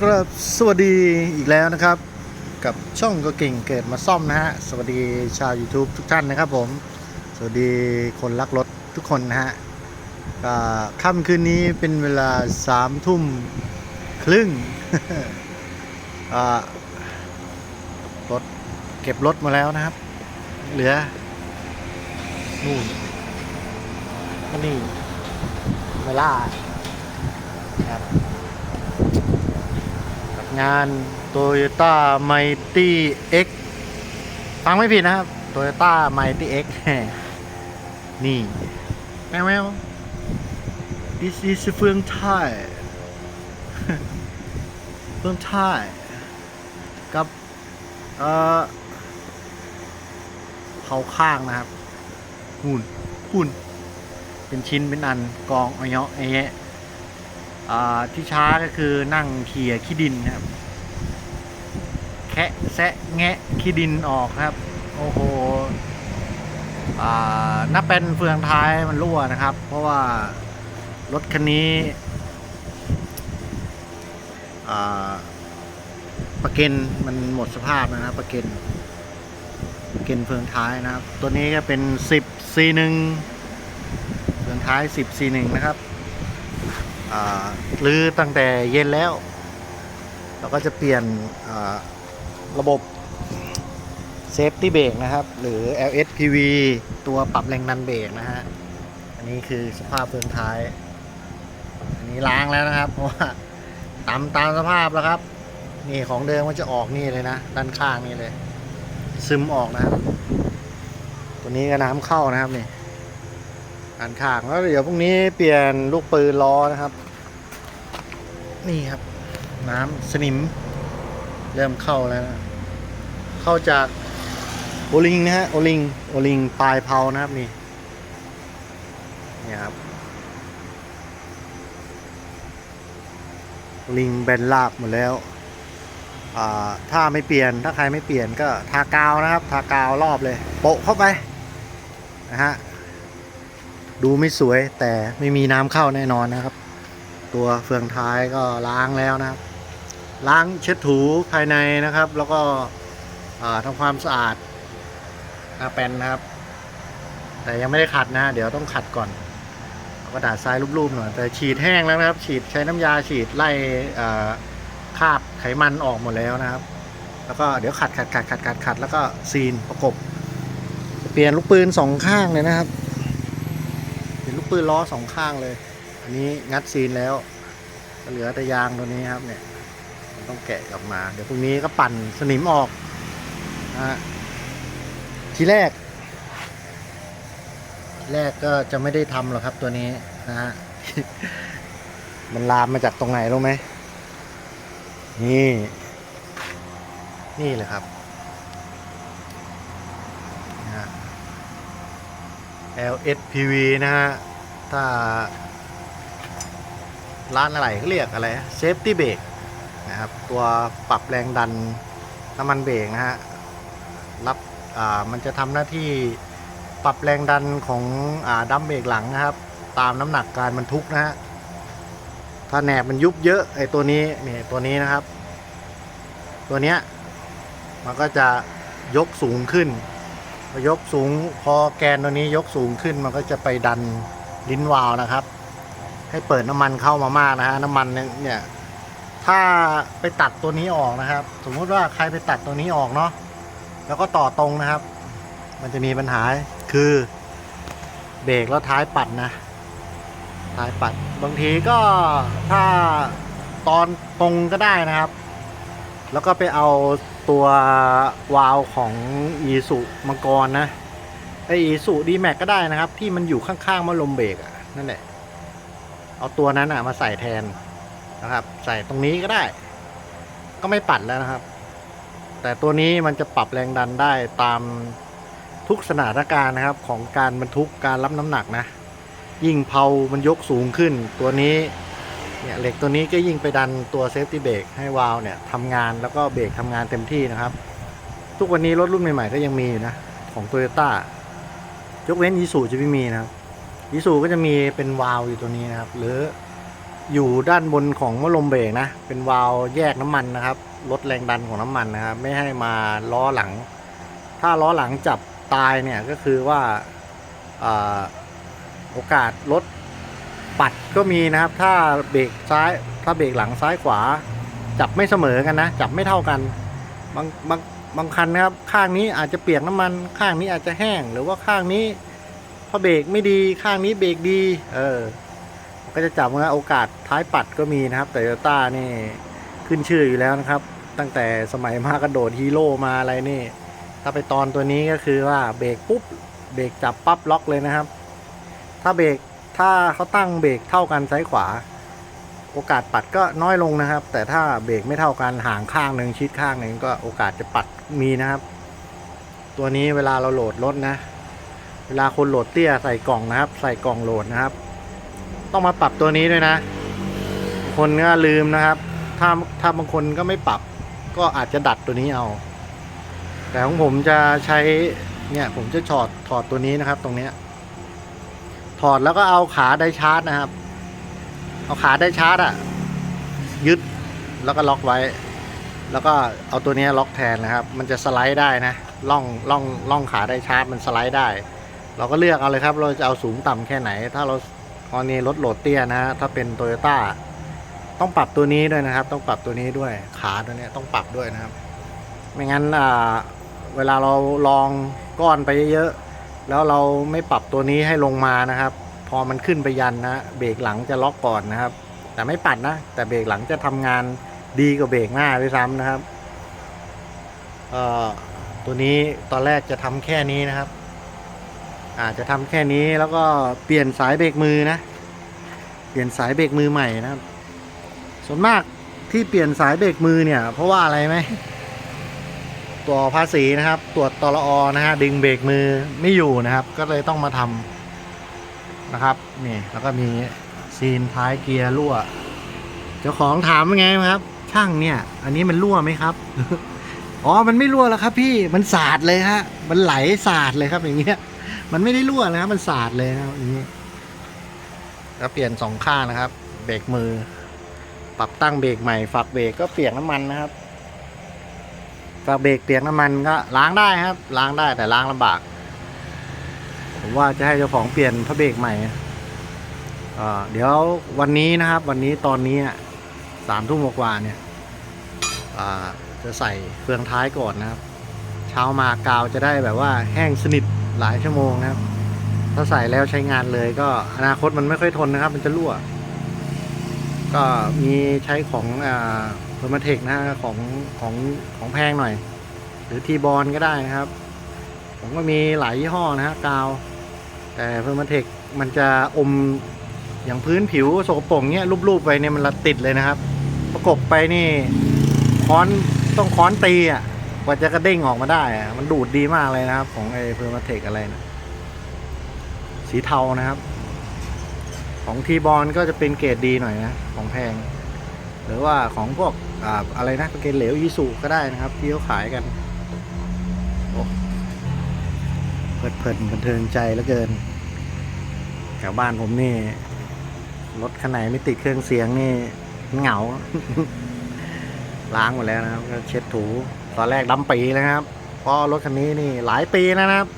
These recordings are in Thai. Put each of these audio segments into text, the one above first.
ครับสวัสดีอีกแล้วนะครับ กับช่องก็เก่งเกิดมาซ่อมนะฮะ สวัสดีชาว YouTube ทุกท่านนะครับผม สวัสดีคนรักรถทุกคนนะฮะค่ำคืนนี้เป็นเวลาสามทุ่มครึ่งรถเก็บรถมาแล้วนะครับ เหลือ นู่นนี่เวลาครับ งาน Toyota Mighty X ฟังไม่ผิดนะครับ Toyota Mighty X นี่แมวแมว This is เฟืองไทยเฟืองไทยกับเอ่อเขาข้างนะครับหุ่นหุ่นเป็นชิ้นเป็นอันกองอเนาะไอ้เงี้ยอ่า ที่ช้าก็คือนั่งเขี่ยขี้ดินครับ แคะแซะแงะขี้ดินออกครับ โอ้โหอ่านับเป็นเฟืองท้ายมันรั่วนะครับ เพราะว่ารถคันนี้ประเก็นมันหมดสภาพนะครับประเก็นประเก็นเฟืองท้ายนะครับ ตัวนี้ก็เป็น 10 C1 เฟืองท้าย 10 C1 นะครับ รื้อตั้งแต่เย็นแล้ว เราก็จะเปลี่ยนระบบเซฟตี้เบรกนะครับ หรือ LSPV ตัวปรับแรงดันเบรกนะฮะ อันนี้คือสภาพเฟืองท้าย อันนี้ล้างแล้วนะครับ เพราะว่าตามตามสภาพแล้วครับ นี่ของเดิมมันจะออกนี่เลยนะ ด้านข้างนี่เลย ซึมออกนะตัวนี้ก็น้ำเข้านะครับนี่ด้านข้างแล้วเดี๋ยวพรุ่งนี้เปลี่ยนลูกปืนล้อนะครับ นี่ครับ น้ำสนิม เริ่มเข้าแล้วนะเข้าจากโอลิงนะฮะโอลิงโอลิงปลายเพานะครับนี่เนี่ยครับลิงแบนลาบหมดแล้วอ่าถ้าไม่เปลี่ยนถ้าใครไม่เปลี่ยนก็ทากาวนะครับ ทากาวรอบเลย โปะเข้าไปนะฮะดูไม่สวยแต่ไม่มีน้ำเข้าแน่นอนนะครับ ตัวเฟืองท้ายก็ล้างแล้วนะครับ ล้างเช็ดถูภายในนะครับ แล้วก็ทำความสะอาดหน้าแปนนะครับ แต่ยังไม่ได้ขัดนะ เดี๋ยวต้องขัดก่อนเอากระดาษทรายรูปๆหน่อยแต่ฉีดแห้งแล้วนะครับ ฉีดใช้น้ำยาฉีดไล่คราบไขมันออกหมดแล้วนะครับ แล้วก็เดี๋ยวขัดขัดขัดขัดขัดขัดแล้วก็ซีนประกบ เปลี่ยนลูกปืนสองข้างเลยนะครับ เป็นลูกปืนล้อสองข้างเลย อันนี้งัดซีนแล้วก็เหลือแต่ยางตัวนี้ครับเนี่ยมันต้องแกะออกมา เดี๋ยวพรุ่งนี้ก็ปั่นสนิมออกนะฮะทีแรก ทีแรกก็จะไม่ได้ทำหรอกครับตัวนี้นะฮะมันลามมาจากตรงไหนรู้ไหมนี่ นี่เลยครับนะฮะ LSPV นะฮะ ถ้า ร้านอะไรเขาเรียกอะไร Safety Brake นะครับตัวปรับแรงดันน้ำมันเบรกนะฮะรับอ่ามันจะทำหน้าที่ปรับแรงดันของอ่าดัมเบรกหลังนะครับ ตามน้ำหนักการบรรทุกนะฮะถ้าแหนบมันยุบเยอะไอ้ตัวนี้นี่ตัวนี้นะครับ ตัวเนี้ยมันก็จะยกสูงขึ้นพอยกสูงพอแกนตัวนี้ยกสูงขึ้นมันก็จะไปดันลิ้นวาล์วนะครับ ให้เปิดน้ำมันเข้ามามากนะฮะน้ำมันเนี่ยถ้าไปตัดตัวนี้ออกนะครับ สมมุติว่าใครไปตัดตัวนี้ออกเนาะแล้วก็ต่อตรงนะครับ มันจะมีปัญหาคือเบรกแล้วท้ายปัดนะ ท้ายปัดบางทีก็ถ้าตอนตรงก็ได้นะครับ แล้วก็ไปเอาตัววาล์วของอีสุมังกรนะไออีสุดีแม็กก็ได้นะครับ ที่มันอยู่ข้างๆมาลมเบรกอะนั่นแหละ เอาตัวนั้นอะมาใส่แทนนะครับ ใส่ตรงนี้ก็ได้ ก็ไม่ปัดแล้วนะครับ แต่ตัวนี้มันจะปรับแรงดันได้ตามทุกสถานการณ์นะครับ ของการบรรทุกการรับน้ำหนักนะ ยิ่งเพามันยกสูงขึ้น ตัวนี้เนี่ยเหล็กตัวนี้ก็ยิ่งไปดันตัวเซฟตี้เบรกให้วาล์วเนี่ยทำงานแล้วก็เบรกทำงานเต็มที่นะครับ ทุกวันนี้รถรุ่นใหม่ๆก็ยังมีอยู่นะ ของโตโยต้ายกเว้นยีสูจะไม่มีนะครับ ยีสูก็จะมีเป็นวาล์วอยู่ตัวนี้นะครับ หรืออยู่ด้านบนของมะลมเบรกนะ เป็นวาล์วแยกน้ำมันนะครับลดแรงดันของน้ำมันนะครับ ไม่ให้มาล้อหลัง ถ้าล้อหลังจับตายเนี่ยก็คือว่าอโอกาสรถปัดก็มีนะครับ ถ้าเบรกซ้ายถ้าเบรกหลังซ้ายขวา จับไม่เสมอกันนะ จับไม่เท่ากันบางบางบางคันนะครับ ข้างนี้อาจจะเปียกน้ำมัน ข้างนี้อาจจะแห้ง หรือว่าข้างนี้ พอเบรกไม่ดีข้างนี้เบรกดี เออ ก็จะจับว่าโอกาสท้ายปัดก็มีนะครับแต่โยต้านี่ขึ้นชื่ออยู่แล้วนะครับ ตั้งแต่สมัยมากระโดดฮีโร่มาอะไรนี่ ถ้าไปตอนตัวนี้ก็คือว่าเบรกปุ๊บเบรกจับปั๊บล็อกเลยนะครับ ถ้าเบรกถ้าเขาตั้งเบรกเท่ากันซ้ายขวา โอกาสปัดก็น้อยลงนะครับ แต่ถ้าเบรกไม่เท่ากันห่างข้างหนึ่งชิดข้างหนึ่งก็โอกาสจะปัดมีนะครับ ตัวนี้เวลาเราโหลดรถนะ เวลาคนโหลดเตี้ยใส่กล่องนะครับ ใส่กล่องโหลดนะครับ ต้องมาปรับตัวนี้ด้วยนะ คนก็ลืมนะครับ ถ้าถ้าบางคนก็ไม่ปรับ ก็อาจจะดัดตัวนี้เอา แต่ของผมจะใช้เนี่ยผมจะถอดถอดตัวนี้นะครับ ตรงเนี้ยถอดแล้วก็เอาขาไดชาร์จนะครับ เอาขาไดชาร์จอะยึดแล้วก็ล็อกไว้ แล้วก็เอาตัวนี้ล็อกแทนนะครับ มันจะสไลด์ได้นะล่องล่องล่องขาไดชาร์จมันสไลด์ได้ เราก็เลือกเอาเลยครับเราจะเอาสูงต่ำแค่ไหน ถ้าเราตอนนี้รถโหลดเตี้ยนะถ้าเป็นโตโยต้าต้องปรับตัวนี้ด้วยนะครับ ต้องปรับตัวนี้ด้วยขาตัวนี้ต้องปรับด้วยนะครับ ไม่งั้นอ่าเวลาเราลองก้อนไปเยอะๆแล้วเราไม่ปรับตัวนี้ให้ลงมานะครับ พอมันขึ้นไปยันนะเบรกหลังจะล็อกก่อนนะครับ แต่ไม่ปัดนะ แต่เบรกหลังจะทำงานดีกว่าเบรกหน้าด้วยซ้ำนะครับตัวนี้ตอนแรกจะทำแค่นี้นะครับ อาจจะทำแค่นี้แล้วก็เปลี่ยนสายเบรกมือนะ เปลี่ยนสายเบรกมือใหม่นะครับ ส่วนมากที่เปลี่ยนสายเบรกมือเนี่ย เพราะว่าอะไรไหมตัวภาษีนะครับ ตรวจตลอนะฮะดึงเบรกมือไม่อยู่นะครับ ก็เลยต้องมาทำนะครับนี่แล้วก็มีซีนท้ายเกียร์รั่วเจ้าของถามว่าไงครับ ช่างเนี่ย อันนี้มันรั่วไหมครับอ๋อมันไม่รั่วแล้วครับ พี่มันสาดเลยฮะมันไหลสาดเลยครับอย่างเงี้ย มันไม่ได้รั่วนะครับ มันสาดเลยนะครับอย่างนี้แล้วเปลี่ยนสองข้างนะครับ เบรกมือ ปรับตั้งเบรกใหม่ฝักเบรกก็เปลี่ยนน้ำมันนะครับฝักเบรกเปลี่ยนน้ำมันก็ล้างได้ครับ ล้างได้แต่ล้างลำบาก ผมว่าจะให้เจ้าของเปลี่ยนพระเบรกใหม่เดี๋ยววันนี้นะครับ วันนี้ตอนนี้สามทุ่มกว่าเนี่ยจะใส่เฟืองท้ายก่อนนะครับ เช้ามากาวจะได้แบบว่าแห้งสนิท หลายชั่วโมงนะครับ ถ้าใส่แล้วใช้งานเลยก็อนาคตมันไม่ค่อยทนนะครับ มันจะรั่ว ก็มีใช้ของอ่าเพอร์มาเทคนะของของของแพงหน่อย หรือทีบอลก็ได้นะครับ ผมก็มีหลายยี่ห้อนะฮะกาว แต่เพอร์มาเทคมันจะอมอย่างพื้นผิวโสกปรกเนี้ยรูปๆไปเนี่ยมันละติดเลยนะครับ ประกบไปนี่ค้อนต้องค้อนตีอะ กว่าจะกระเด้งออกมาได้ มันดูดดีมากเลยนะครับ ของไอ้เพอร์มาเทคอะไรนะ สีเทานะครับ ของทีบอลก็จะเป็นเกรดดีหน่อยนะ ของแพง หรือว่าของพวกออะไรนะเกรดเหลวยีสุก็ได้นะครับ ที่เขาขายกันโอ้เพลิดเพลินบันเทิงใจเหลือเกินแถวบ้านผมนี่รถคันไหนไม่ติดเครื่องเสียงนี่เหงา ล้างหมดแล้วนะครับก็เช็ดถู ตอนแรกดำปีนะครับเพราะรถคันนี้นี่หลายปีแล้วนะครับ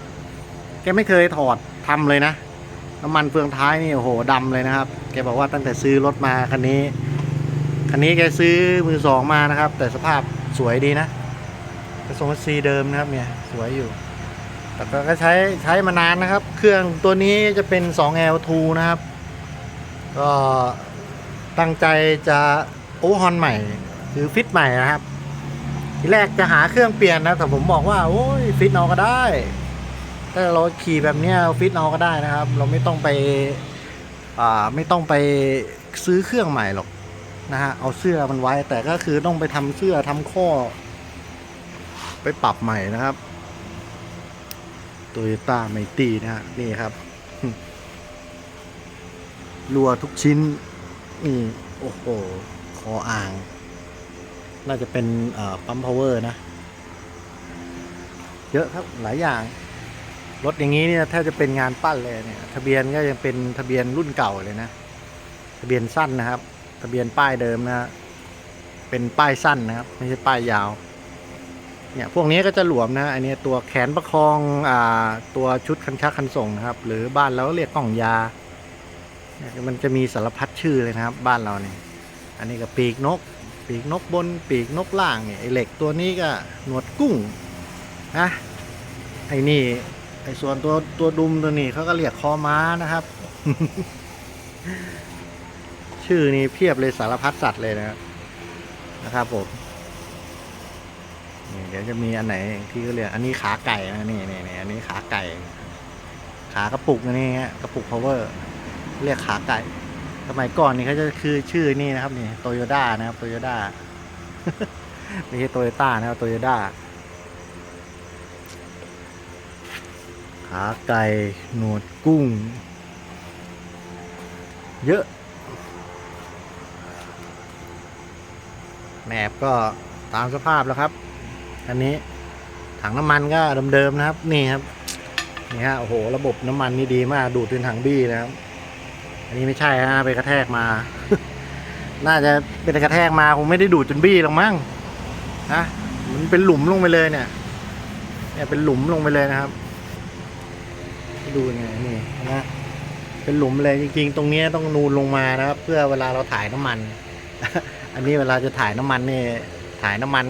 แกไม่เคยถอดทำเลยนะ น้ำมันเฟืองท้ายนี่โอ้โหดำเลยนะครับ แกบอกว่าตั้งแต่ซื้อรถมาคันนี้ คันนี้แกซื้อมือสองมานะครับ แต่สภาพสวยดีนะกระทรงซีเดิมนะครับเนี่ยสวยอยู่ แต่ก็ใช้ใช้มานานนะครับ เครื่องตัวนี้จะเป็น 2L2 นะครับ ก็ตั้งใจจะโอเวอร์ฮอนใหม่คือฟิตใหม่นะครับ ทีแรกจะหาเครื่องเปลี่ยนนะแต่ผมบอกว่าโอ้ยฟิตเอาก็ได้ถ้าเราขี่แบบเนี้ยฟิตเอาก็ได้นะครับ เราไม่ต้องไปอ่าไม่ต้องไปซื้อเครื่องใหม่หรอกนะฮะเอาเสื้อมันไว้แต่ก็คือต้องไปทำเสื้อทำข้อ ไปปรับใหม่นะครับโตโยต้าไมตี้นะฮะนี่ครับรัวทุกชิ้นนี่โอ้โหคออ่าง น่าจะเป็นปั๊มพาวเวอร์นะ เยอะครับหลายอย่าง รถอย่างนี้เนี่ยถ้าจะเป็นงานปั้นเลยเนี่ย ทะเบียนก็ยังเป็นทะเบียนรุ่นเก่าเลยนะ ทะเบียนสั้นนะครับ ทะเบียนป้ายเดิมนะ เป็นป้ายสั้นนะครับ ไม่ใช่ป้ายยาว เนี่ยพวกนี้ก็จะหลวมนะ อันนี้ตัวแขนประคองอ่าตัวชุดคันชักคันส่งนะครับ หรือบ้านเราเรียกกล่องยาเนี่ยมันจะมีสารพัดชื่อเลยนะครับ บ้านเราเนี่ย อันนี้ก็ปีกนก ปีกนกบนปีกนกล่างเนี่ยไอเหล็กตัวนี้ก็หนวดกุ้งนะไอ้นี่ไอ้ส่วนตัวตัวดุมตัวนี้เขาก็เรียกคอม้านะครับ ชื่อนี่เพียบเลยสารพัดสัตว์เลยนะครับนะครับผมนี่เดี๋ยวจะมีอันไหนที่เขาเรียกอันนี้ขาไก่นะนี่นี่นี่อันนี้ขาไก่ ขากระปุกนะนี่ฮะกระปุก power เรียกขาไก่ สมัยก่อนนี่เขาจะคือชื่อนี่นะครับนี่โตโยต้านะครับโตโยต้าไม่ใช่โตโยต้านะครับโตโยต้าขาไก่หนวดกุ้ง เยอะแหนบก็ตามสภาพแล้วครับ อันนี้ถังน้ำมันก็เดิมๆนะครับ นี่ครับนี่ฮะโอ้โห ระบบน้ำมันนี่ดีมาก ดูดเป็นถังบี้นะครับ อันนี้ไม่ใช่ฮะไปกระแทกมา น่าจะเป็นกระแทกมาคงไม่ได้ดูดจนบี้หรอกมั้งนะมันเป็นหลุมลงไปเลยเนี่ยเนี่ยเป็นหลุมลงไปเลยนะครับ ดูยังไงนี่นะเป็นหลุมเลยจริง ๆ ตรงเนี้ยต้องนูนลงมานะครับ เพื่อเวลาเราถ่ายน้ำมัน อันนี้เวลาจะถ่ายน้ำมันนี่ถ่ายน้ำมัน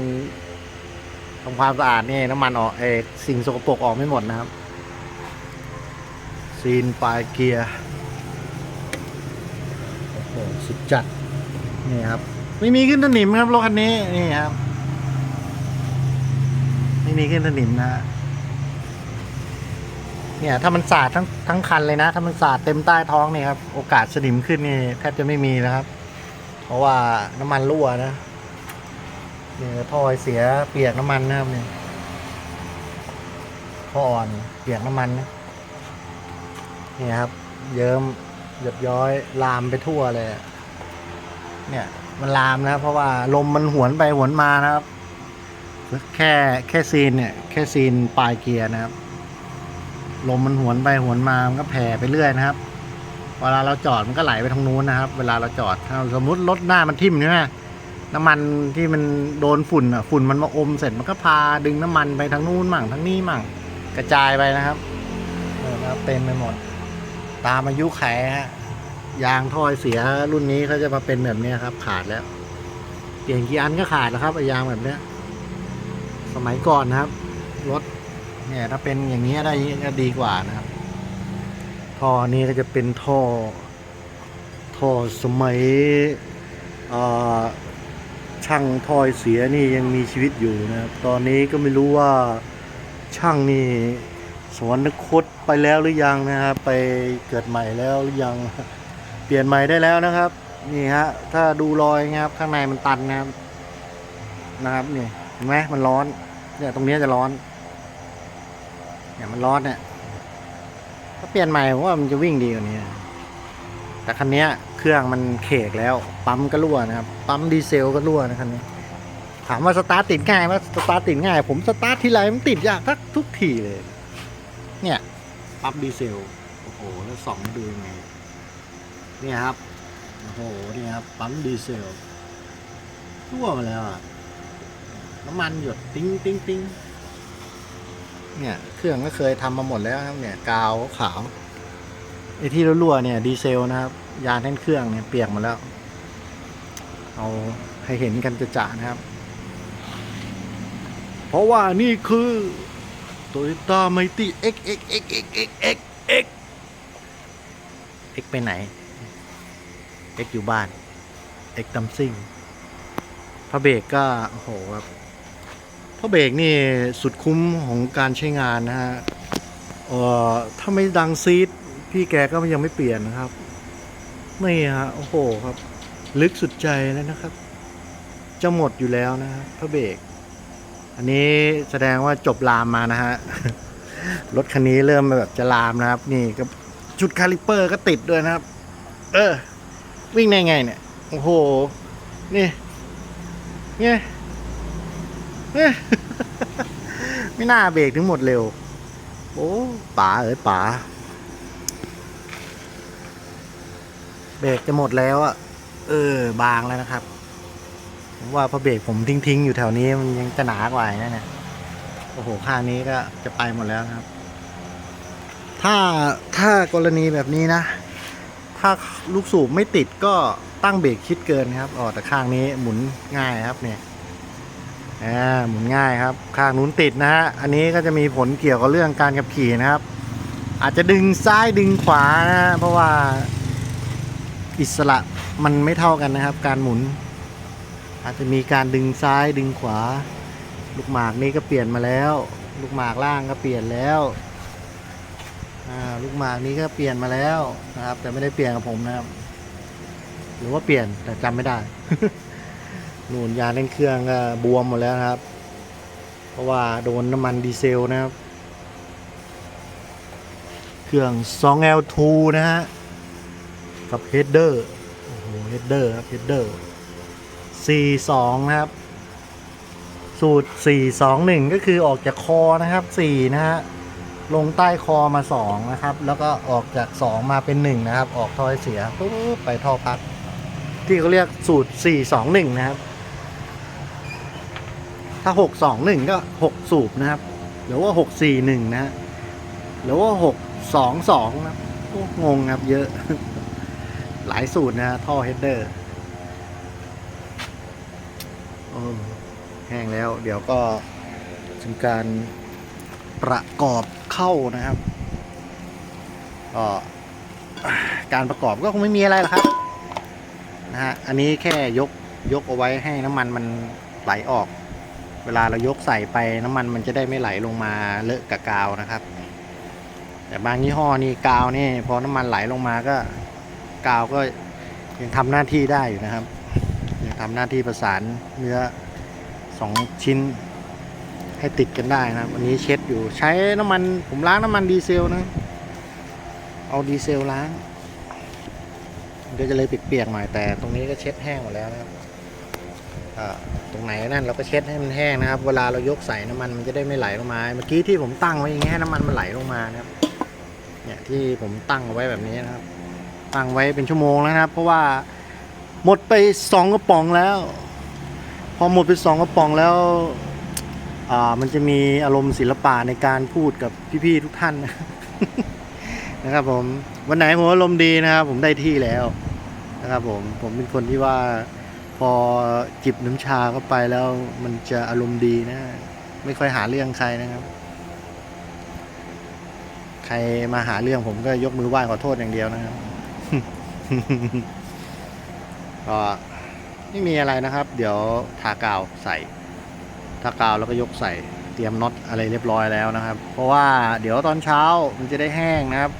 ทำความสะอาดนี่น้ำมันออกเอสิ่งสกปรกออกไม่หมดนะครับซีนปลายเกียร์ สุดจัด นี่ครับ ไม่มีขึ้นถนิมครับรถคันนี้ นี่ครับ ไม่มีขึ้นถนิมนะเนี่ยถ้ามันสาดทั้งทั้งคันเลยนะ ถ้ามันสาดเต็มใต้ท้องนี่ครับ โอกาสสนิมขึ้นนี่แทบจะไม่มีนะครับ เพราะว่าน้ำมันรั่วนะเนี่ยท่อไอเสียเปียกน้ำมันนะครับเนี่ยท่ออ่อนเปียกน้ำมันนะนี่ครับ เยิ้ม หยดย้อยลามไปทั่วเลย เนี่ยมันลามนะเพราะว่าลมมันหวนไปหวนมานะครับ แค่แค่ซีนเนี่ย แค่ซีนปลายเกียร์นะครับ ลมมันหวนไปหวนมามันก็แผ่ไปเรื่อยนะครับ เวลาเราจอดมันก็ไหลไปทางนู้นนะครับ เวลาเราจอดถ้าสมมุติรถหน้ามันทิ่มใช่ไหมน้ำมันที่มันโดนฝุ่นอะฝุ่นมันมาอมเสร็จมันก็พาดึงน้ำมันไปทางนู้นมั่งทางนี้มั่งกระจายไปนะครับเออครับเต็มไปหมด ตามอายุไขฮะยางถ้อยเสียรุ่นนี้เขาจะมาเป็นแบบนี้ครับ ขาดแล้ว เปลี่ยนกี่อันก็ขาดแล้วครับยางแบบเนี้ย สมัยก่อนนะครับ รถเนี่ยถ้าเป็นอย่างนี้ได้ก็ดีกว่านะครับท่อนี้ก็จะเป็นท่อท่อสมัยช่างถ้อยเสียนี่ยังมีชีวิตอยู่นะครับ ตอนนี้ก็ไม่รู้ว่าช่างนี่ สวรรคตไปแล้วหรือยังนะครับ ไปเกิดใหม่แล้วหรือยัง เปลี่ยนใหม่ได้แล้วนะครับ นี่ฮะ ถ้าดูรอยนะครับ ข้างในมันตันนะครับ นะครับนี่เห็นไหมมันร้อนเนี่ยตรงนี้จะร้อนเนี่ยมันร้อนเนี่ยถ้าเปลี่ยนใหม่ผมว่ามันจะวิ่งดีกว่านี้แต่คันนี้เครื่องมันเขกแล้ว ปั๊มก็รั่วนะครับ ปั๊มดีเซลก็รั่วนะคันนี้ ถามว่าสตาร์ทติดง่ายไหมสตาร์ทติดง่าย ผมสตาร์ททีไรมันติดยากทักทุกทีเลย ปั๊มดีเซล โอ้โห แล้วสองดูยังไงเนี่ยครับ โอ้โห นี่ครับ ปั๊มดีเซลรั่วมาแล้วอะน้ำมันหยดติ้งติ้งติ้งเนี่ย เครื่องก็เคยทำมาหมดแล้วครับ เนี่ย กาวขาวไอ้ที่รั่วๆเนี่ยดีเซลนะครับ ยางแท่นเครื่องเนี่ยเปียกหมดแล้ว เอาให้เห็นกันจะๆนะครับ เพราะว่านี่คือ Toyota Mighty X X X X X X X X ไปไหน X อยู่บ้าน X ตำซิ่งพระเบรกก็ โอ้โหครับพระเบรกนี่สุดคุ้มของการใช้งานนะฮะเอ่อถ้าไม่ดังซีด พี่แกก็ยังไม่เปลี่ยนนะครับ ไม่ฮะ โอ้โหครับ ลึกสุดใจแล้วนะครับ จะหมดอยู่แล้วนะครับพระเบรก อันนี้แสดงว่าจบลามมานะฮะ รถคันนี้เริ่มแบบจะลามนะครับ นี่ก็จุดคาลิปเปอร์ก็ติดด้วยนะครับ เออ วิ่งได้ไงเนี่ย โอ้โห นี่เนี่ยเนี่ยไม่น่าเบรกถึงหมดเร็ว โอ้ป๋าเอ้ยป๋าเบรกจะหมดแล้วอะเออบางแล้วนะครับ ผมว่าพระเบรกผมทิ้งๆ อยู่แถวนี้มันยังจะหนากว่าอีกนะเนี่ยโอ้โหข้างนี้ก็จะไปหมดแล้วครับ ถ้าถ้ากรณีแบบนี้นะ ถ้าลูกสูบไม่ติดก็ตั้งเบรกชิดเกินครับอ๋อแต่ข้างนี้หมุนง่ายครับเนี่ยอ่าหมุนง่ายครับ ข้างนู้นติดนะฮะอันนี้ก็จะมีผลเกี่ยวกับเรื่องการขับขี่นะครับ อาจจะดึงซ้ายดึงขวานะเพราะว่าอิสระมันไม่เท่ากันนะครับ การหมุน อาจจะมีการดึงซ้ายดึงขวา ลูกหมากนี้ก็เปลี่ยนมาแล้ว ลูกหมากล่างก็เปลี่ยนแล้วลูกหมากนี้ก็เปลี่ยนมาแล้วนะครับ แต่ไม่ได้เปลี่ยนกับผมนะครับ หรือว่าเปลี่ยนแต่จำไม่ได้หนูนยาเล่นเครื่องก็บวมหมดแล้วครับ เพราะว่าโดนน้ำมันดีเซลนะครับ เครื่อง 2L2 นะฮะ กับเฮดเดอร์โอ้โหเฮดเดอร์ครับเฮดเดอร์ 42 นะครับ สูตร 421 ก็คือออกจากคอนะครับ 4 นะฮะ ลงใต้คอมา 2 นะครับ แล้วก็ออกจาก 2 มาเป็น 1 นะครับ ออกท่อไอเสียปุ๊บไปท่อพัก ที่เขาเรียกสูตร 421 นะครับ ถ้า 621 ก็ 6 สูบนะครับ หรือว่า 641 นะฮะ หรือว่า 622 นะโอ้งงครับเยอะ หลายสูตรนะท่อเฮดเดอร์ แห้งแล้ว เดี๋ยวก็ทำการประกอบเข้านะครับก็การประกอบก็คงไม่มีอะไรหรอกครับนะฮะอันนี้แค่ยกยกเอาไว้ให้น้ำมันมันไหลออก เวลาเรายกใส่ไปน้ำมันมันจะได้ไม่ไหลลงมาเลอะกับกาวนะครับ แต่บางยี่ห้อนี่กาวนี่พอน้ำมันไหลลงมาก็กาวก็ยังทำหน้าที่ได้อยู่นะครับ ทำหน้าที่ประสานเนื้อสองชิ้นให้ติดกันได้นะครับวันนี้เช็ดอยู่ใช้น้ำมันผมล้างน้ำมันดีเซลนะ เอาดีเซลล้างเดี๋ยวจะเลยเปียกๆหน่อยแต่ตรงนี้ก็เช็ดแห้งหมดแล้วนะครับตรงไหนนั่นเราก็เช็ดให้มันแห้งนะครับ เวลาเรายกใส่น้ำมันมันจะได้ไม่ไหลลงมา เมื่อกี้ที่ผมตั้งไว้อย่างเงี้ยให้น้ำมันมันไหลลงมานะครับ เนี่ยที่ผมตั้งไว้แบบนี้นะครับ ตั้งไว้เป็นชั่วโมงแล้วนะครับ เพราะว่า หมดไปสองกระป๋องแล้ว พอหมดไปสองกระป๋องแล้วอ่ามันจะมีอารมณ์ศิลปะในการพูดกับพี่ๆทุกท่านนะครับผมวันไหนผมอารมณ์ดีนะครับ ผมได้ที่แล้วนะครับผมผมเป็นคนที่ว่าพอจิบน้ำชาเข้าไปแล้วมันจะอารมณ์ดีนะ ไม่ค่อยหาเรื่องใครนะครับ ใครมาหาเรื่องผมก็ยกมือไหว้ขอโทษอย่างเดียวนะครับ ก็ไม่มีอะไรนะครับ เดี๋ยวทากาวใส่ทากาวแล้วก็ยกใส่เตรียมน็อตอะไรเรียบร้อยแล้วนะครับ เพราะว่าเดี๋ยวตอนเช้ามันจะได้แห้งนะครับ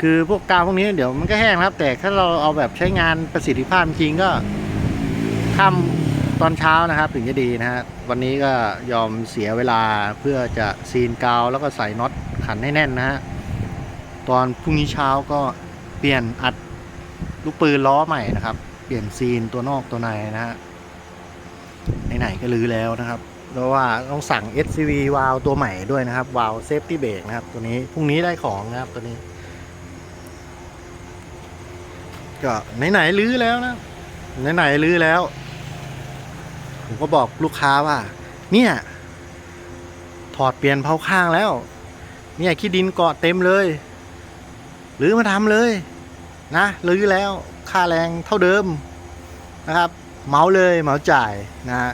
คือพวกกาวพวกนี้เดี๋ยวมันก็แห้งครับ แต่ถ้าเราเอาแบบใช้งานประสิทธิภาพจริงก็ค่ำตอนเช้านะครับ ถึงจะดีนะฮะวันนี้ก็ยอมเสียเวลาเพื่อจะซีนกาวแล้วก็ใส่น็อตขันให้แน่นนะฮะตอนพรุ่งนี้เช้าก็เปลี่ยนอัดลูกปืนล้อใหม่นะครับ ปลี่ยนซีนตัวนอกตัวในนะฮะไหนๆก็รื้อแล้วนะครับเพราะว่าต้องสั่ง SCV วาลตัวใหม่ด้วยนะครับ วาลเซฟตี้เบรกนะครับ ตัวนี้พรุ่งนี้ได้ของนะครับตัวนี้ ก็ไหนๆรื้อแล้วนะไหนๆรื้อแล้ว ผมก็บอกลูกค้าว่า เนี่ยถอดเปลี่ยนเผาข้างแล้ว เนี่ยขี้ดินเกาะเต็มเลยหรือมาทำเลย นะรื้อแล้ว ค่าแรงเท่าเดิมนะครับ เมาเลยเมาจ่ายนะฮะ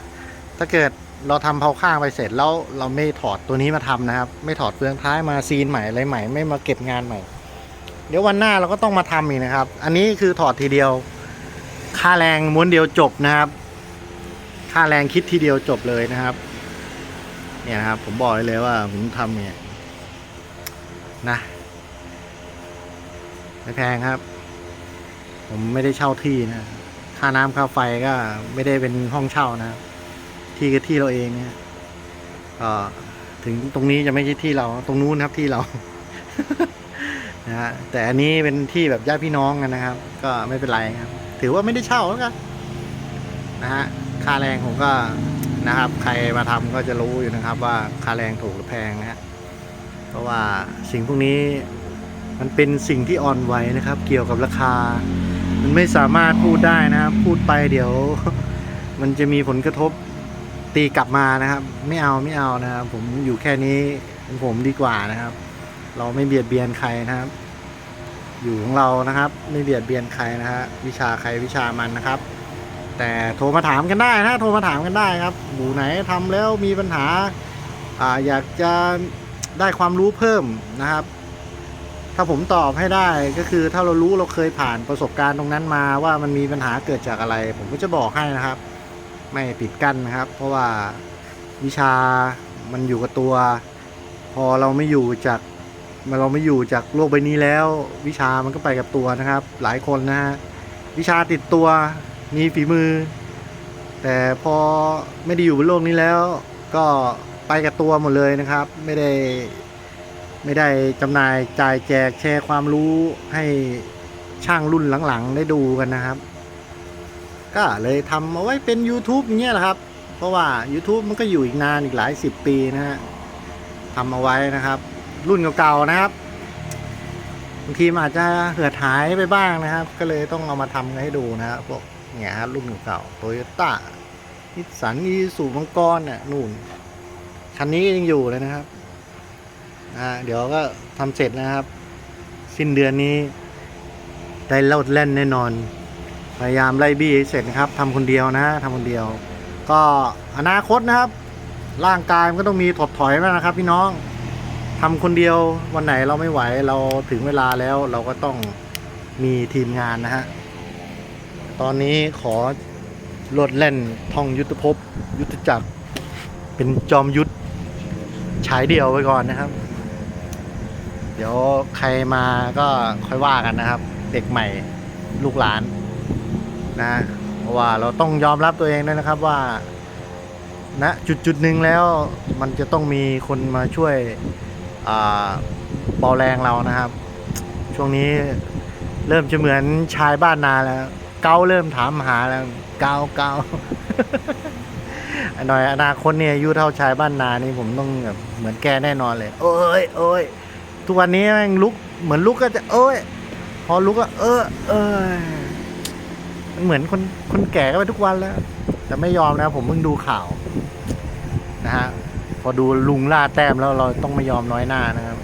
ถ้าเกิดเราทำเผาข้างไปเสร็จแล้วเราไม่ถอดตัวนี้มาทำนะครับ ไม่ถอดเฟืองท้ายมาซีนใหม่อะไรใหม่ไม่มาเก็บงานใหม่ เดี๋ยววันหน้าเราก็ต้องมาทำอีกนะครับ อันนี้คือถอดทีเดียว ค่าแรงม้วนเดียวจบนะครับ ค่าแรงคิดทีเดียวจบเลยนะครับ เนี่ยนะครับ ผมบอกเลยว่าผมทำเนี่ยนะไม่แพงครับ ผมไม่ได้เช่าที่นะ ค่าน้ำค่าไฟก็ไม่ได้เป็นห้องเช่านะ ที่ก็ที่เราเองเนี่ยก็ถึงตรงนี้จะไม่ใช่ที่เราตรงนู้นครับที่เรานะฮะแต่อันนี้เป็นที่แบบญาติพี่น้องกันนะครับ ก็ไม่เป็นไรครับ ถือว่าไม่ได้เช่าแล้วกันนะฮะค่าแรงผมก็นะครับ ใครมาทำก็จะรู้อยู่นะครับ ว่าค่าแรงถูกหรือแพงนะฮะเพราะว่าสิ่งพวกนี้มันเป็นสิ่งที่อ่อนไหวนะครับ เกี่ยวกับราคา มันไม่สามารถพูดได้นะครับ พูดไปเดี๋ยว มันจะมีผลกระทบตีกลับมานะครับ ไม่เอาไม่เอานะครับ ผมอยู่แค่นี้ของผมดีกว่านะครับ เราไม่เบียดเบียนใครนะครับ อยู่ของเรานะครับ ไม่เบียดเบียนใครนะฮะวิชาใครวิชามันนะครับ แต่โทรมาถามกันได้นะโทรมาถามกันได้ครับหมู่ไหนทำแล้วมีปัญหาอ่าอยากจะได้ความรู้เพิ่มนะครับ ถ้าผมตอบให้ได้ก็คือถ้าเรารู้เราเคยผ่านประสบการณ์ตรงนั้นมาว่ามันมีปัญหาเกิดจากอะไร ผมก็จะบอกให้นะครับ ไม่ปิดกั้นนะครับ เพราะว่าวิชามันอยู่กับตัว พอเราไม่อยู่จากเราไม่อยู่จากโลกใบนี้แล้ว วิชามันก็ไปกับตัวนะครับ หลายคนนะฮะวิชาติดตัวมีฝีมือ แต่พอไม่ได้อยู่บนโลกนี้แล้ว ก็ไปกับตัวหมดเลยนะครับ ไม่ได้ ไม่ได้จำหน่ายจ่ายแจกแชร์ความรู้ให้ช่างรุ่นหลังๆ ได้ดูกันนะครับ ก็เลยทำเอาไว้เป็น YouTube อย่างเงี้ยแหละครับ เพราะว่า YouTube มันก็อยู่อีกนานอีกหลายสิบปีนะฮะทำเอาไว้นะครับ รุ่นเก่าๆนะครับบางทีอาจจะเหือดหายไปบ้างนะครับ ก็เลยต้องเอามาทำให้ดูนะครับพวกเนี่ยฮะรุ่นเก่าโตโยต้านิสสันอีสูมังกรเนี่ยนู่น คันนี้ยังอยู่เลยนะครับ อ่าเดี๋ยวก็ทำเสร็จนะครับ สิ้นเดือนนี้ ได้เล่าเล่นแน่นอน พยายามไล่บี้เสร็จนะครับทำคนเดียวนะทำคนเดียว ก็อนาคตนะครับ ร่างกายมันก็ต้องมีถดถอยบ้างนะครับ พี่น้องทำคนเดียววันไหนเราไม่ไหวเราถึงเวลาแล้วเราก็ต้องมีทีมงานนะฮะตอนนี้ขอลดเล่นท่องยุทธภพยุทธจักร เป็นจอมยุทธฉายเดียวไปก่อนนะครับ เดี๋ยวใครมาก็ค่อยว่ากันนะครับ เด็กใหม่ลูกหลานนะเพราะว่าเราต้องยอมรับตัวเองด้วยนะครับว่าณนะจุดจุดหนึ่งแล้วมันจะต้องมีคนมาช่วยเบาแรงเรานะครับ ช่วงนี้เริ่มจะเหมือนชายบ้านนาแล้ว เกาเริ่มถามหาแล้ว เกาเกาหน่อยอนาคตเนี่ยอายุเท่าชายบ้านนานี่ผมต้องแบบเหมือนแกแน่นอนเลย โอ้ยโอ้ย ทุกวันนี้แม่งลุกเหมือนลุกก็จะ เอ้ย พอลุกก็เออ เออมันเหมือนคนคนแก่ก็ไปทุกวันแล้ว แต่ไม่ยอมนะ ผมเพิ่งดูข่าว นะฮะ พอดูลุงล่าแต้มแล้วเราต้องไม่ยอมน้อยหน้านะครับ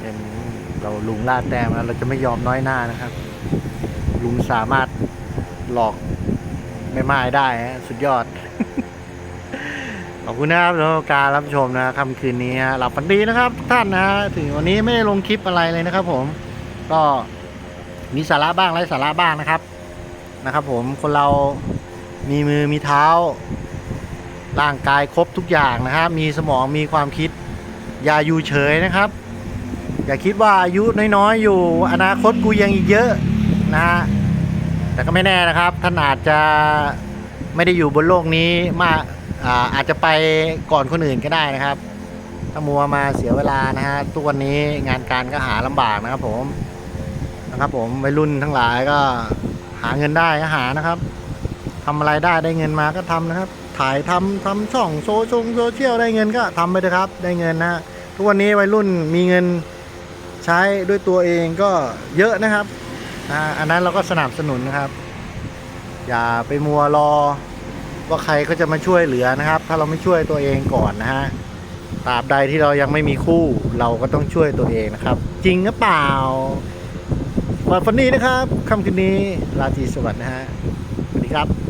เห็นเราลุงล่าแต้มแล้วเราจะไม่ยอมน้อยหน้านะครับ ลุงสามารถหลอกไม่ไม่ได้ฮะสุดยอด ขอบคุณนะครับสำหรับการรับชมนะค่ำคืนนี้ฮะหลับฝันดีนะครับทุกท่านนะฮะถึงวันนี้ไม่ได้ลงคลิปอะไรเลยนะครับ ผม ก็มีสาระบ้างไร้สาระบ้างนะครับนะครับ ผมคนเรามีมือมีเท้า ร่างกายครบทุกอย่างนะครับมีสมองมีความคิด อย่าอยู่เฉยนะครับ อย่าคิดว่าอายุน้อยๆ อยู่ อนาคตกูยังอีกเยอะนะฮะแต่ก็ไม่แน่นะครับ ท่านอาจจะไม่ได้อยู่บนโลกนี้มาก อาอาจจะไปก่อนคนอื่นก็ได้นะครับ ถ้ามัวมาเสียเวลานะฮะทุกวันนี้งานการก็หาลำบากนะครับ ผมนะครับ ผมวัยรุ่นทั้งหลายก็หาเงินได้ก็หานะครับทำอะไรได้ได้เงินมาก็ทำนะครับ ถ่ายทำทำช่องโซชงโซเชียลได้เงินก็ทำไปเถอะครับ ได้เงินนะทุกวันนี้วัยรุ่นมีเงินใช้ด้วยตัวเองก็เยอะนะครับอันนั้นเราก็สนับสนุนนะครับ อย่าไปมัวรอ ว่าใครก็จะมาช่วยเหลือนะครับ ถ้าเราไม่ช่วยตัวเองก่อนนะฮะตราบใดที่เรายังไม่มีคู่ เราก็ต้องช่วยตัวเองนะครับ จริงหรือเปล่าวันนี้นะครับค่ำคืนนี้ราตรีสวัสดิ์นะฮะสวัสดีครับ